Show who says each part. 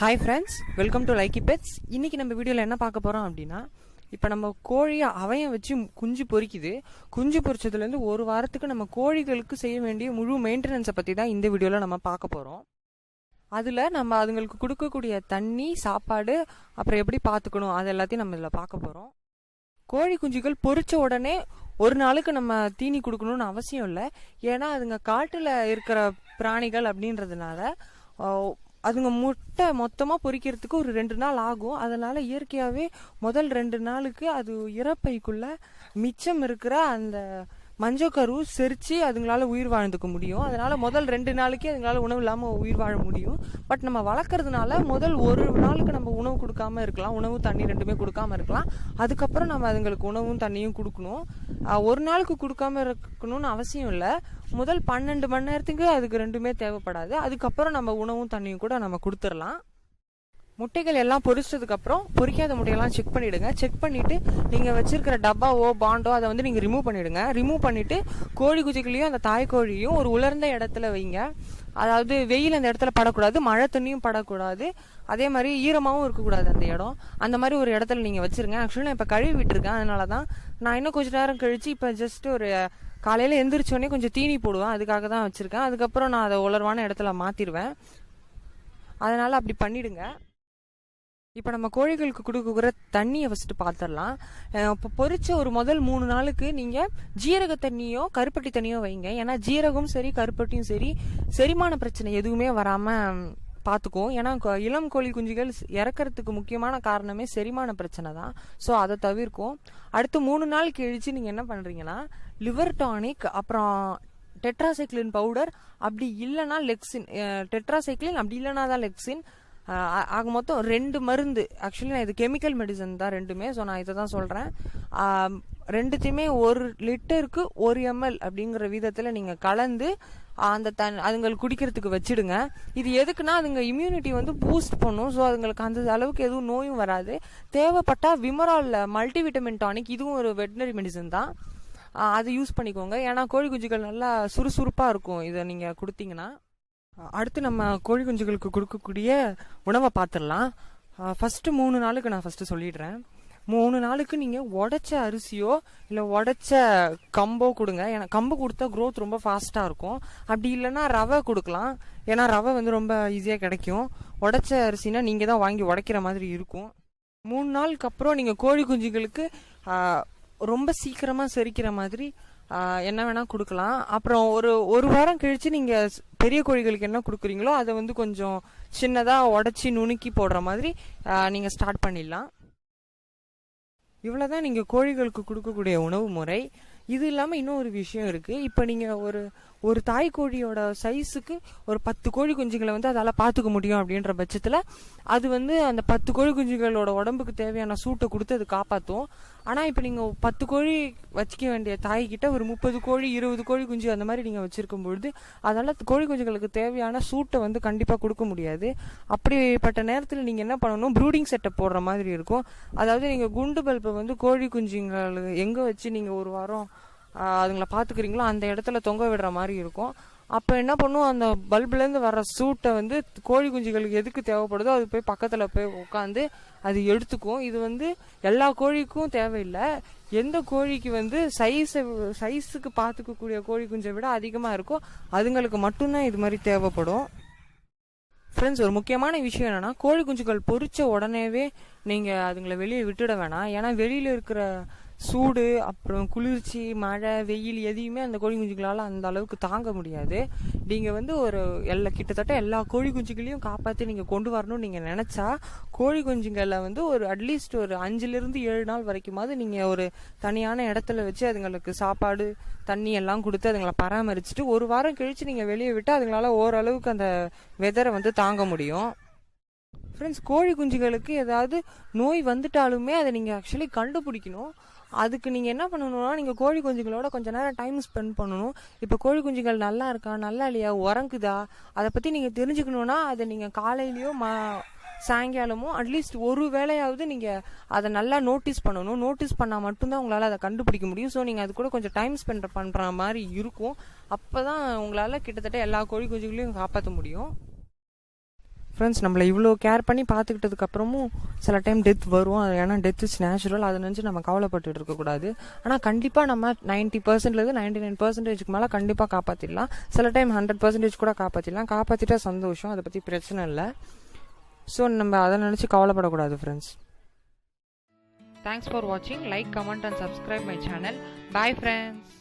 Speaker 1: Hi friends welcome to லைக்கி pets இன்னைக்கு நம்ம வீடியோவில் என்ன பார்க்க போகிறோம் அப்படின்னா இப்போ நம்ம கோழியை அவையை வச்சு குஞ்சு பொறிக்குது. குஞ்சு பொறிச்சதுலேருந்து ஒரு வாரத்துக்கு நம்ம கோழிகளுக்கு செய்ய வேண்டிய முழு மெயின்டெனன்ஸை பற்றி தான் இந்த வீடியோவில் நம்ம பார்க்க போகிறோம் அதில் நம்ம அதுங்களுக்கு கொடுக்கக்கூடிய தண்ணி சாப்பாடு அப்புறம் எப்படி பார்த்துக்கணும் அது எல்லாத்தையும் நம்ம இதில் பார்க்க போகிறோம் கோழி குஞ்சுகள் பொறிச்ச உடனே ஒரு நாளுக்கு நம்ம தீனி கொடுக்கணும்னு அவசியம் இல்லை. ஏன்னா அதுங்க காட்டில் இருக்கிற பிராணிகள் அப்படின்றதுனால அதுங்க முட்டை மொத்தமாக பொரிக்கிறதுக்கு ஒரு ரெண்டு நாள் ஆகும். அதனால் இயற்கையாகவே முதல் ரெண்டு நாளுக்கு அது இறப்பைக்குள்ளே மிச்சம் இருக்கிற அந்த மஞ்சக்கரு செரிச்சு அதுங்களால உயிர் வாழ்ந்துக்க முடியும். அதனால் முதல் ரெண்டு நாளைக்கே அதுங்களால உணவு இல்லாமல் உயிர் வாழ முடியும். பட் நம்ம வளர்க்குறதுனால முதல் ஒரு நாளுக்கு நம்ம உணவு கொடுக்காம இருக்கலாம். உணவு தண்ணி ரெண்டுமே கொடுக்காம இருக்கலாம். அதுக்கப்புறம் நம்ம அதுங்களுக்கு உணவும் தண்ணியும் கொடுக்கணும். ஒரு நாளுக்கு கொடுக்காம இருக்கணும்னு அவசியம் இல்லை. முதல் பன்னெண்டு மணி நேரத்துக்கு அதுக்கு ரெண்டுமே தேவைப்படாது. அதுக்கப்புறம் நம்ம உணவும் தண்ணியும் கூட நம்ம கொடுத்துடலாம் முட்டைகள் எல்லாம் பொரிச்சதுக்கு அப்புறம் பொரிக்காத முட்டையெல்லாம் செக் பண்ணிடுங்க. செக் பண்ணிட்டு நீங்க வச்சிருக்கிற டப்பாவோ பாண்டோ அதை வந்து நீங்க ரிமூவ் பண்ணிடுங்க. ரிமூவ் பண்ணிட்டு கோழி குஜிகளையும் அந்த தாய் கோழியும் ஒரு உலர்ந்த இடத்துல வைங்க. அதாவது வெயில் அந்த இடத்துல படக்கூடாது மழை தண்ணியும் படக்கூடாது. அதே மாதிரி ஈரமாகவும் இருக்கக்கூடாது அந்த இடம். அந்த மாதிரி ஒரு இடத்துல நீங்கள் வச்சுருங்க. ஆக்சுவலி நான் இப்போ கழுவி விட்டுருக்கேன். அதனால தான் நான் இன்னும் கொஞ்ச நேரம் கழித்து இப்போ ஜஸ்ட் ஒரு காலையில் எந்திரிச்சோடனே கொஞ்சம் தீனி போடுவேன். அதுக்காக தான் வச்சுருக்கேன். அதுக்கப்புறம் நான் அதை உலர்வான இடத்துல மாற்றிடுவேன் அதனால் அப்படி பண்ணிவிடுங்க இப்போ நம்ம கோழிகளுக்கு கொடுக்குற தண்ணியை ஃபஸ்ட்டு பார்த்துடலாம் இப்போ பொறிச்ச ஒரு முதல் மூணு நாளுக்கு நீங்கள் ஜீரக தண்ணியோ கருப்பட்டி தண்ணியோ வைங்க. ஏன்னா ஜீரகம் சரி கருப்பட்டியும் சரி செரிமான பிரச்சனை எதுவுமே வராமல் பார்த்துக்கும் ஏன்னா இளம் கோழி குஞ்சுகள் இறக்கிறதுக்கு இறக்கறதுக்கு முக்கியமான காரணமே செரிமான பிரச்சனை தான். ஸோ அதை தவிர்க்கும் அடுத்து மூணு நாள் கழிச்சு நீங்கள் என்ன பண்ணுறீங்கன்னா லிவர் டானிக் அப்புறம் டெட்ராசைக்ளின் பவுடர் அப்படி இல்லைன்னா லெக்ஸின் டெட்ராசைக்ளின் அப்படி இல்லைன்னா தான் லெக்ஸின் ஆக மொத்தம் ரெண்டு மருந்து. ஆக்சுவலி நான் இது கெமிக்கல் மெடிசன் தான் ரெண்டுமே. ஸோ நான் இதை தான் சொல்கிறேன் ரெண்டுத்தையுமே ஒரு லிட்டருக்கு ஒரு எம்எல் அப்படிங்கிற விதத்தில் நீங்கள் கலந்து அந்த தன் அதுங்களுக்கு குடிக்கிறதுக்கு வச்சிடுங்க. இது எதுக்குன்னா அதுங்க இம்யூனிட்டி வந்து பூஸ்ட் பண்ணும். ஸோ அதுங்களுக்கு அந்த அளவுக்கு எதுவும் நோயும் வராது. தேவைப்பட்டால் விமரால் மல்டிவிட்டமின் டானிக் இதுவும் ஒரு வெட்டினரி மெடிசன் தான். அதை யூஸ் பண்ணிக்கோங்க. ஏன்னா கோழி குஞ்சுகள் நல்லா சுறுசுறுப்பாக இருக்கும். இதை நீங்கள் கொடுத்தீங்கன்னா. அடுத்து நம்ம கோழி குஞ்சுகளுக்கு கொடுக்கக்கூடிய உணவை பார்த்துடலாம். ஃபஸ்ட்டு மூணு நாளுக்கு நான் ஃபஸ்ட்டு சொல்லிடுறேன். மூணு நாளுக்கு நீங்கள் உடைச்ச அரிசியோ இல்லை உடைச்ச கம்போ கொடுங்க. ஏன்னா கம்பு கொடுத்தா க்ரோத் ரொம்ப ஃபாஸ்ட்டாக இருக்கும். அப்படி இல்லைன்னா ரவை கொடுக்கலாம். ஏன்னா ரவை வந்து ரொம்ப ஈஸியாக கிடைக்கும். உடைச்ச அரிசினா நீங்கள் தான் வாங்கி உடைக்கிற மாதிரி இருக்கும். மூணு நாளுக்கு அப்புறம் நீங்கள் கோழி குஞ்சுகளுக்கு ரொம்ப சீக்கிரமாக செரிக்கிற மாதிரி என்ன வேணால் கொடுக்கலாம். அப்புறம் ஒரு ஒரு வாரம் கழித்து நீங்கள் பெரிய கோழிகளுக்கு என்ன கொடுக்குறீங்களோ அதை வந்து கொஞ்சம் சின்னதாக உடச்சி நுணுக்கி போடுற மாதிரி நீங்கள் ஸ்டார்ட் பண்ணிடலாம். இவ்வளோதான் நீங்கள் கோழிகளுக்கு கொடுக்கக்கூடிய உணவு முறை. இது இல்லாமல் இன்னும் ஒரு விஷயம் இருக்குது இப்போ நீங்கள் ஒரு ஒரு தாய் கோழியோட சைஸுக்கு ஒரு பத்து கோழி குஞ்சுகளை வந்து அதால் பார்த்துக்க முடியும் அப்படின்ற பட்சத்தில் அது வந்து அந்த பத்து கோழி குஞ்சுகளோட உடம்புக்கு தேவையான சூட்டை கொடுத்து அது காப்பாற்றும் ஆனால் இப்போ நீங்கள் பத்து கோழி வச்சுக்க வேண்டிய தாய்கிட்ட ஒரு முப்பது கோழி இருபது கோழி குஞ்சு அந்த மாதிரி நீங்கள் வச்சுருக்கும் பொழுது அதனால் கோழி குஞ்சுகளுக்கு தேவையான சூட்டை வந்து கண்டிப்பாக கொடுக்க முடியாது. அப்படிப்பட்ட நேரத்தில் நீங்கள் என்ன பண்ணணும்? ப்ரூடிங் செட்டப் போடுற மாதிரி இருக்கும். அதாவது நீங்கள் குண்டு பல்பை வந்து கோழி குஞ்சுங்கள் எங்கே வச்சு நீங்கள் ஒரு வாரம் அதுங்களை பார்த்துக்கிறீங்களோ அந்த இடத்துல தொங்க விடுற மாதிரி இருக்கும். அப்போ என்ன பண்ணும் அந்த பல்புலேருந்து வர்ற சூட்டை வந்து கோழி குஞ்சுகளுக்கு எதுக்கு தேவைப்படுதோ அது போய் பக்கத்தில் போய் உட்காந்து அது எடுத்துக்கும். இது வந்து எல்லா கோழிக்கும் தேவையில்லை. எந்த கோழிக்கு வந்து சைஸை சைஸுக்கு பார்த்துக்கக்கூடிய கோழி குஞ்சை விட அதிகமாக இருக்கோ அதுங்களுக்கு மட்டும்தான் இது மாதிரி தேவைப்படும். ஃப்ரெண்ட்ஸ் ஒரு முக்கியமான விஷயம் என்னென்னா கோழி குஞ்சுகள் பொறிச்ச உடனேவே நீங்கள் அதுங்களை வெளியே விட்டுட வேணாம். ஏன்னா வெளியில் இருக்கிற சூடு அப்புறம் குளிர்ச்சி மழை வெயில் எதையுமே அந்த கோழி குஞ்சுகளால் அந்த அளவுக்கு தாங்க முடியாது. நீங்கள் வந்து ஒரு எல்லா கிட்டத்தட்ட எல்லா கோழி குஞ்சுகளையும் காப்பாற்றி நீங்கள் கொண்டு வரணும்னு நீங்கள் நினச்சா கோழி குஞ்சுங்களை வந்து ஒரு அட்லீஸ்ட் ஒரு அஞ்சுலேருந்து ஏழு நாள் வரைக்குமாவது நீங்கள் ஒரு தனியான இடத்துல வச்சு அதுங்களுக்கு சாப்பாடு தண்ணி எல்லாம் கொடுத்து அதுங்களை பராமரிச்சுட்டு ஒரு வாரம் கழித்து நீங்கள் வெளியே விட்டு அதுங்களால ஓரளவுக்கு அந்த வெதரை வந்து தாங்க முடியும். ஃப்ரெண்ட்ஸ் கோழி குஞ்சுகளுக்கு ஏதாவது நோய் வந்துட்டாலுமே அதை நீங்கள் ஆக்சுவலி கண்டுபிடிக்கணும். அதுக்கு நீங்கள் என்ன பண்ணணும்னா நீங்கள் கோழி குஞ்சுகளோட கொஞ்சம் நேரம் டைம் ஸ்பெண்ட் பண்ணணும். இப்போ கோழி குஞ்சுகள் நல்லா இருக்கா? நல்லா இல்லையா? உறங்குதா? அதை பற்றி நீங்கள் தெரிஞ்சுக்கணுன்னா அதை நீங்கள் காலையிலையோ மா சாயங்காலமோ அட்லீஸ்ட் ஒரு வேளையாவது நீங்கள் அதை நல்லா நோட்டீஸ் பண்ணணும். நோட்டீஸ் பண்ணால் மட்டும்தான் உங்களால் அதை கண்டுபிடிக்க முடியும். ஸோ நீங்கள் அது கூட கொஞ்சம் டைம் ஸ்பெண்ட் பண்ணுற மாதிரி இருக்கும். அப்போ தான் உங்களால் கிட்டத்தட்ட எல்லா கோழி குஞ்சுகளையும் காப்பாற்ற முடியும். ஃப்ரெண்ட்ஸ் நம்மளை இவ்வளோ கேர் பண்ணி பார்த்துக்கிட்டதுக்கப்புறமும் சில டைம் டெத் வரும். ஏன்னா டெத் இஸ் நேச்சுரல் அதை நினச்சி நம்ம கவலைப்பட்டு இருக்கக்கூடாது ஆனால் கண்டிப்பாக நம்ம நைன்ட்டி பர்சன்ட்லேருந்து நைன்டி நைன் பர்சன்டேஜ்க்கு மேலே கண்டிப்பாக காப்பாற்றிடலாம் சில டைம் ஹண்ட்ரட் பர்சன்டேஜ் கூட காப்பாற்றிடலாம் காப்பாற்றிட்டா சந்தோஷம். அதை பற்றி பிரச்சனை இல்லை. ஸோ நம்ம அதை நினச்சி கவலைப்படக்கூடாது ஃப்ரெண்ட்ஸ் தேங்க்ஸ் ஃபார் வாட்சிங் like comment and subscribe my channel bye friends